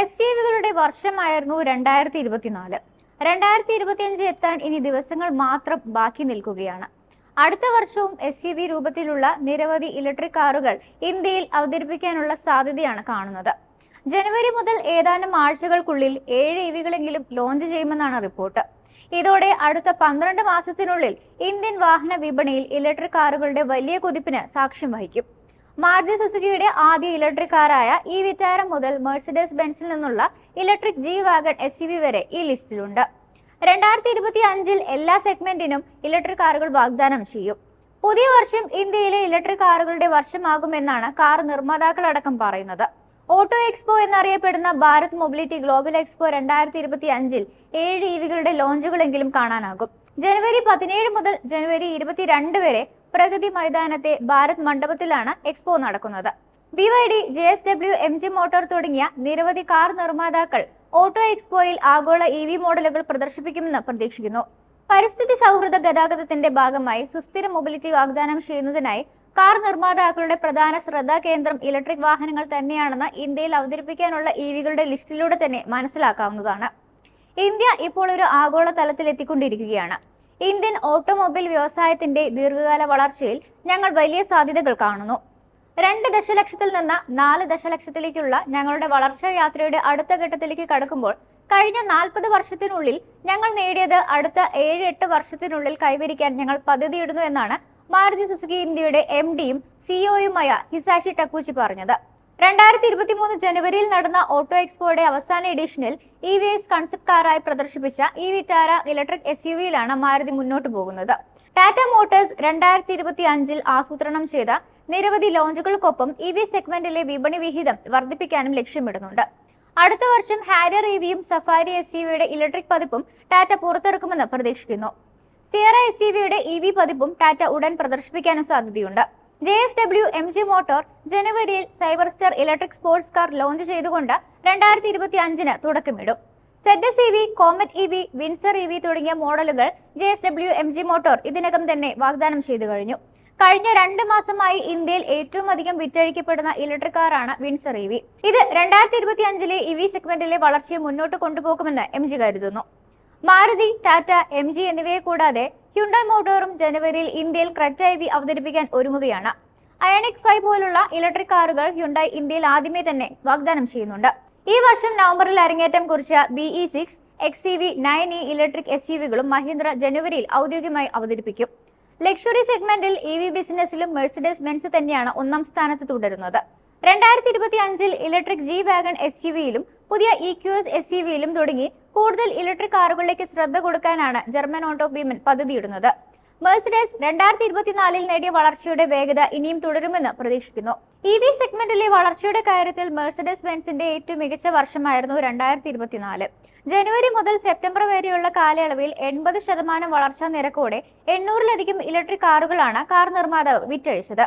S U വികളുടെ വർഷമായിരുന്നു രണ്ടായിരത്തി ഇരുപത്തിനാല് രണ്ടായിരത്തി ഇരുപത്തിയഞ്ച് എത്താൻ ഇനി ദിവസങ്ങൾ മാത്രം ബാക്കി നിൽക്കുകയാണ്. അടുത്ത വർഷവും എസ് യു വി രൂപത്തിലുള്ള നിരവധി ഇലക്ട്രിക് കാറുകൾ ഇന്ത്യയിൽ അവതരിപ്പിക്കാനുള്ള സാധ്യതയാണ് കാണുന്നത്. ജനുവരി മുതൽ ഏതാനും ആഴ്ചകൾക്കുള്ളിൽ ഏഴ് ഇവികളെങ്കിലും ലോഞ്ച് ചെയ്യുമെന്നാണ് റിപ്പോർട്ട്. ഇതോടെ അടുത്ത പന്ത്രണ്ട് മാസത്തിനുള്ളിൽ ഇന്ത്യൻ വാഹന വിപണിയിൽ ഇലക്ട്രിക് കാറുകളുടെ വലിയ കുതിപ്പിന് സാക്ഷ്യം വഹിക്കും. മാരുതി സുസുക്കിയുടെ ആദ്യ ഇലക്ട്രിക് കാറായ ഇ വിറ്റാരം മുതൽ മെഴ്സിഡസ് ബെൻസിൽ നിന്നുള്ള ഇലക്ട്രിക് ജി വാഗൺ എസ് വരെ ഈ ലിസ്റ്റിലുണ്ട്. രണ്ടായിരത്തി ഇരുപത്തി അഞ്ചിൽ എല്ലാ സെഗ്മെന്റിനും ഇലക്ട്രിക് കാറുകൾ വാഗ്ദാനം ചെയ്യും. പുതിയ വർഷം ഇന്ത്യയിലെ ഇലക്ട്രിക് കാറുകളുടെ വർഷമാകുമെന്നാണ് കാർ നിർമ്മാതാക്കളടക്കം പറയുന്നത്. ഓട്ടോ എക്സ്പോ എന്നറിയപ്പെടുന്ന ഭാരത് മൊബിലിറ്റി ഗ്ലോബൽ എക്സ്പോ രണ്ടായിരത്തി ഇരുപത്തി അഞ്ചിൽ ഏഴ് ഇവികളുടെ ലോഞ്ചുകളെങ്കിലും കാണാനാകും. ജനുവരി പതിനേഴ് മുതൽ ജനുവരി ഇരുപത്തിരണ്ട് വരെ പ്രഗതി മൈതാനത്തെ ഭാരത് മണ്ഡപത്തിലാണ് എക്സ്പോ നടക്കുന്നത്. B Y D J S W M G motor തുടങ്ങിയ നിരവധി കാർ നിർമ്മാതാക്കൾ ഓട്ടോ എക്സ്പോയിൽ ആഗോള ഇ വി മോഡലുകൾ പ്രദർശിപ്പിക്കുമെന്ന് പ്രതീക്ഷിക്കുന്നു. പരിസ്ഥിതി സൗഹൃദ ഗതാഗതത്തിന്റെ ഭാഗമായി സുസ്ഥിര മൊബിലിറ്റി വാഗ്ദാനം ചെയ്യുന്നതിനായി കാർ നിർമ്മാതാക്കളുടെ പ്രധാന ശ്രദ്ധാ കേന്ദ്രം ഇലക്ട്രിക് വാഹനങ്ങൾ തന്നെയാണെന്ന് ഇന്ത്യയിൽ അവതരിപ്പിക്കാനുള്ള ഇ വികളുടെ ലിസ്റ്റിലൂടെ തന്നെ മനസ്സിലാക്കാവുന്നതാണ്. ഇന്ത്യ ഇപ്പോൾ ഒരു ആഗോള തലത്തിൽ എത്തിക്കൊണ്ടിരിക്കുകയാണ്. ഇന്ത്യൻ ഓട്ടോമൊബൈൽ വ്യവസായത്തിന്റെ ദീർഘകാല വളർച്ചയിൽ ഞങ്ങൾ വലിയ സാധ്യതകൾ കാണുന്നു. രണ്ട് ദശലക്ഷത്തിൽ നിന്ന് നാല് ദശലക്ഷത്തിലേക്കുള്ള ഞങ്ങളുടെ വളർച്ചാ യാത്രയുടെ അടുത്ത ഘട്ടത്തിലേക്ക് കടക്കുമ്പോൾ കഴിഞ്ഞ നാൽപ്പത് വർഷത്തിനുള്ളിൽ ഞങ്ങൾ നേടിയത് അടുത്ത ഏഴ് എട്ട് വർഷത്തിനുള്ളിൽ കൈവരിക്കാൻ ഞങ്ങൾ പദ്ധതിയിടുന്നു എന്നാണ് മാരുതി സുസുക്കി ഇന്ത്യയുടെ എം ഡിയും സിഇഒയുമായ ഹിസാഷി ടക്കൂച്ചി പറഞ്ഞത്. രണ്ടായിരത്തി ഇരുപത്തി മൂന്ന് ജനുവരിയിൽ നടന്ന ഓട്ടോ എക്സ്പോയുടെ അവസാന എഡിഷനിൽ ഇ വി എസ് കൺസെപ്റ്റ് കാറായി പ്രദർശിപ്പിച്ച E Vitara electric S U വിയിലാണ് Maruti മുന്നോട്ട് പോകുന്നത്. ടാറ്റ മോട്ടോഴ്സ് രണ്ടായിരത്തി ഇരുപത്തി അഞ്ചിൽ ആസൂത്രണം ചെയ്ത നിരവധി ലോഞ്ചുകൾക്കൊപ്പം ഇ വി സെഗ്മെന്റിലെ വിപണി വിഹിതം വർദ്ധിപ്പിക്കാനും ലക്ഷ്യമിടുന്നുണ്ട്. അടുത്ത വർഷം ഹാരിയർ ഇ വിയും സഫാരി എസ് യു വിയുടെ ഇലക്ട്രിക് പതിപ്പും ടാറ്റ പുറത്തിറക്കുമെന്ന് പ്രതീക്ഷിക്കുന്നു. സിയറ എസ് യു വിയുടെ ഇ വി പതിപ്പും ടാറ്റ ഉടൻ പ്രദർശിപ്പിക്കാനും സാധ്യതയുണ്ട്. J S W M G motor ജനുവരിയിൽ Cyberster electric sports car launch ചെയ്തുകൊണ്ട് രണ്ടായിരത്തി ഇരുപത്തി അഞ്ചിന് തുടക്കമിടും. Z S E V Comet E V Windsor E V തുടങ്ങിയ മോഡലുകൾ J S W M G motor ഇതിനകം തന്നെ വാഗ്ദാനം ചെയ്തു കഴിഞ്ഞു. കഴിഞ്ഞ രണ്ട് മാസമായി ഇന്ത്യയിൽ ഏറ്റവും അധികം വിറ്റഴിക്കപ്പെടുന്ന ഇലക്ട്രിക് കാറാണ് വിൻസർ ഇ വി. ഇത് രണ്ടായിരത്തി ഇരുപത്തി അഞ്ചിലെ ഇ വി സെഗ്മെന്റിലെ വളർച്ചയെ മുന്നോട്ട് കൊണ്ടുപോകുമെന്ന് എം ജി കരുതുന്നു. മാരുതി ടാറ്റ എം ജി എന്നിവയെ കൂടാതെ ഹ്യുണ്ടായ് മോട്ടോറും ജനുവരിയിൽ ഇന്ത്യയിൽ ക്രെറ്റ ഐ വി അവതരിപ്പിക്കാൻ ഒരുങ്ങുകയാണ്. അയണിക് ഫൈവ് പോലുള്ള ഇലക്ട്രിക് കാറുകൾ ഹ്യുണ്ടായ് ഇന്ത്യയിൽ ആദ്യമേ തന്നെ വാഗ്ദാനം ചെയ്യുന്നുണ്ട്. ഈ വർഷം നവംബറിൽ അരങ്ങേറ്റം കുറിച്ച B E six X C V nine E electric S U വികളും Mahindra ജനുവരിയിൽ ഔദ്യോഗികമായി അവതരിപ്പിക്കും. ലക്ഷറി സെഗ്മെന്റിൽ ഇ വി ബിസിനസ്സിലും മെഴ്സിഡസ് ബെൻസ് തന്നെയാണ് ഒന്നാം സ്ഥാനത്ത് തുടരുന്നത്. രണ്ടായിരത്തി ഇരുപത്തി അഞ്ചിൽ electric G wagon S U വിയിലും പുതിയ E Q S S U വിയിലും തുടങ്ങി കൂടുതൽ ഇലക്ട്രിക് കാറുകളിലേക്ക് ശ്രദ്ധ കൊടുക്കാനാണ് ജർമ്മൻ ഓട്ടോ ഭീമൻ പദ്ധതിയിടുന്നത്. മെഴ്സിഡസ് രണ്ടായിരത്തി ഇരുപത്തിനാലിൽ നേടിയ വളർച്ചയുടെ വേഗത ഇനിയും തുടരുമെന്ന് പ്രതീക്ഷിക്കുന്നു. ഇ വി സെഗ്മെന്റിലെ വളർച്ചയുടെ കാര്യത്തിൽ മെഴ്സിഡസ് ബെൻസിന്റെ ഏറ്റവും മികച്ച വർഷമായിരുന്നു രണ്ടായിരത്തി ഇരുപത്തിനാല് ജനുവരി മുതൽ സെപ്റ്റംബർ വരെയുള്ള കാലയളവിൽ എൺപത് ശതമാനം വളർച്ചാ നിരക്കോടെ എണ്ണൂറിലധികം ഇലക്ട്രിക് കാറുകളാണ് കാർ നിർമ്മാതാവ് വിറ്റഴിച്ചത്.